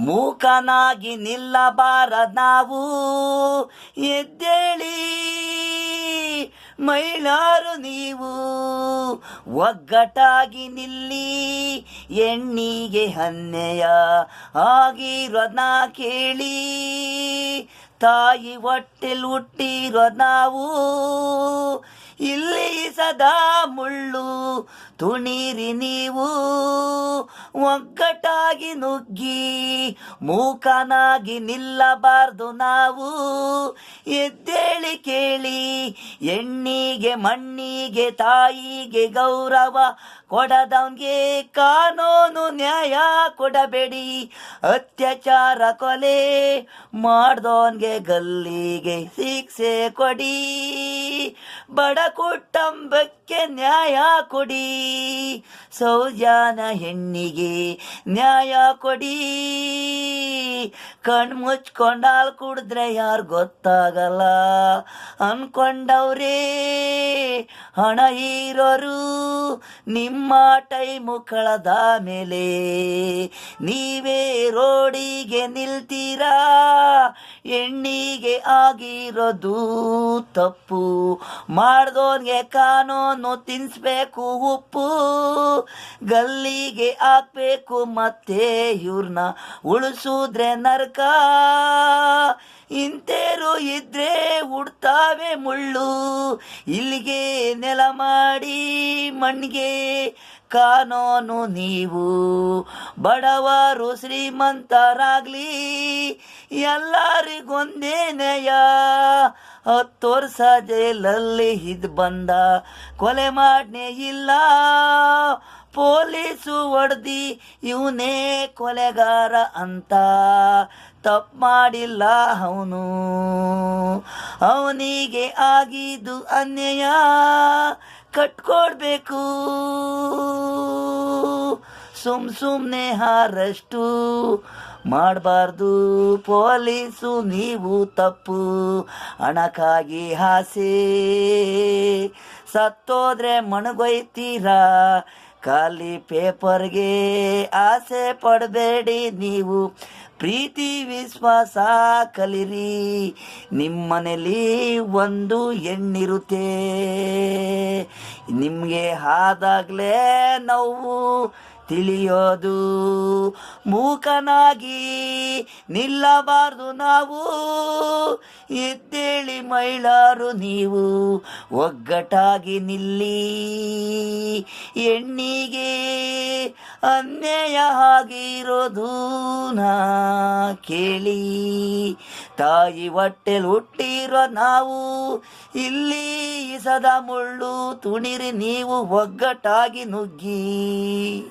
ಮೂಕನಾಗಿ ನಿಲ್ಲಬಾರ ನಾವು. ಎದ್ದೇಳಿ, ಮೈಲಾರು ನೀವು. ಒಗ್ಗಟ್ಟಾಗಿ ನಿಲ್ಲಿ, ಎಣ್ಣಿಗೆ ಹನ್ನೆಯ ಆಗಿರೋದ್ನ ಕೇಳಿ. ತಾಯಿ ಹೊಟ್ಟೆಲ್ ಹುಟ್ಟಿರೋ ನಾವು. ಇಲ್ಲಿ ಸದಾ ಮುಳ್ಳು ತುಣಿರಿ ನೀವು. ಒಗ್ಗಟ್ಟಾಗಿ ನುಗ್ಗಿ, ಮೂಕನಾಗಿ ನಿಲ್ಲಬಾರ್ದು ನಾವು. ಎದ್ದೇಳಿ ಕೇಳಿ, ಎಣ್ಣಿಗೆ, ಮಣ್ಣಿಗೆ, ತಾಯಿಗೆ ಗೌರವ ಕೊಡದವನ್ಗೆ ಕಾನೂನು ನ್ಯಾಯ ಕೊಡಬೇಡಿ. ಅತ್ಯಾಚಾರ ಕೊಲೆ ಮಾಡ್ದವನ್ಗೆ ಗಲ್ಲಿಗೆ ಶಿಕ್ಷೆ ಕೊಡಿ. ಬಡ ಕುಟುಂಬಕ್ಕೆ ನ್ಯಾಯ ಕೊಡಿ. ಸೌಜಾನ ಹೆಣ್ಣಿಗೆ ನ್ಯಾಯ ಕೊಡಿ. ಕಣ್ ಮುಚ್ಕೊಂಡಾಲ್ ಕುಡಿದ್ರೆ ಯಾರು ಗೊತ್ತಾಗಲ್ಲ. ಅನ್ಕೊಂಡವ್ರೇ, ಹಣ ಇರೋರು ನಿಮ್ಮ ಟೈಮು ಕಳೆದ ಮೇಲೆ ನೀವೇ ರೋಡಿಗೆ ನಿಲ್ತೀರಾ? ಎಣ್ಣಿಗೆ ಆಗಿರೋದು ತಪ್ಪು. ಮಾಡ್ದೋನ್ಗೆ ಕಾನೂನು ತಿನ್ಸ್ಬೇಕು ಉಪ್ಪು. ಗಲ್ಲಿಗೆ ಹಾಕ್ಬೇಕು ಮತ್ತೆ ಇವ್ರನ್ನ ಉಳಿಸಿದ್ರೆ ನರ್ಕ. ಇಂತೇರು ಇದ್ರೆ ಉಡ್ತಾವೆ ಮುಳ್ಳು. ಇಲ್ಲಿಗೆ ನೆಲ ಮಾಡಿ ಮಣ್ಣಿಗೆ ಕಾನೂನು ನೀವು ಬಡವರು ಶ್ರೀಮಂತರಾಗ್ಲಿ ಎಲ್ಲರಿಗೊಂದೇನೆಯ? ಹತ್ತು ವರ್ಷ ಜೈಲಲ್ಲಿ ಇದ್ ಬಂದ, ಕೊಲೆ ಮಾಡ್ನೇ ಇಲ್ಲ. ಪೊಲೀಸು ಒಡ್ದಿ ಇವನೇ ಕೊಲೆಗಾರ ಅಂತ. ತಪ್ಪು ಮಾಡಿಲ್ಲ ಅವನು. ಅವನಿಗೆ ಆಗಿದ್ದು ಅನ್ಯಾಯ. ಕಟ್ಕೊಡ್ಬೇಕು. ಸುಮ್ ಸುಮ್ಮನೆ ಹಾರಷ್ಟು ಮಾಡಬಾರ್ದು. ಪೊಲೀಸು ನೀವು ತಪ್ಪು. ಹಣಕ್ಕಾಗಿ ಆಸೆ ಸತ್ತೋದ್ರೆ ಮಣಗೊಯ್ತೀರಾ? ಖಾಲಿ ಪೇಪರ್ಗೆ ಆಸೆ ಪಡಬೇಡಿ ನೀವು. ಪ್ರೀತಿ ವಿಶ್ವಾಸ ಕಲಿರಿ, ನಿಮ್ಮನೇಲಿ ಒಂದು ಹೆಣ್ಣಿರುತ್ತೆ. ನಿಮಗೆ ಆದಾಗಲೇ ನೋವು ತಿಳಿಯೋದು. ಮೂಕನಾಗಿ ನಿಲ್ಲಬಾರ್ದು ನಾವು, ಎದ್ದೇಳಿ ಮಹಿಳಾರು ನೀವು ಒಗ್ಗಟ್ಟಾಗಿ ನಿಲ್ಲಿ. ಹೆಣ್ಣಿಗೆ ಅನ್ಯಾಯ ಆಗಿರೋದು ನಾ ಕೇಳಿ. ತಾಯಿ ಹೊಟ್ಟೆಲ್ ಹುಟ್ಟಿರೋ ನಾವು ಇಲ್ಲಿ ಸದಾ ಮುಳ್ಳು ತುಣಿರಿ ನೀವು ಒಗ್ಗಟ್ಟಾಗಿ ನುಗ್ಗಿ.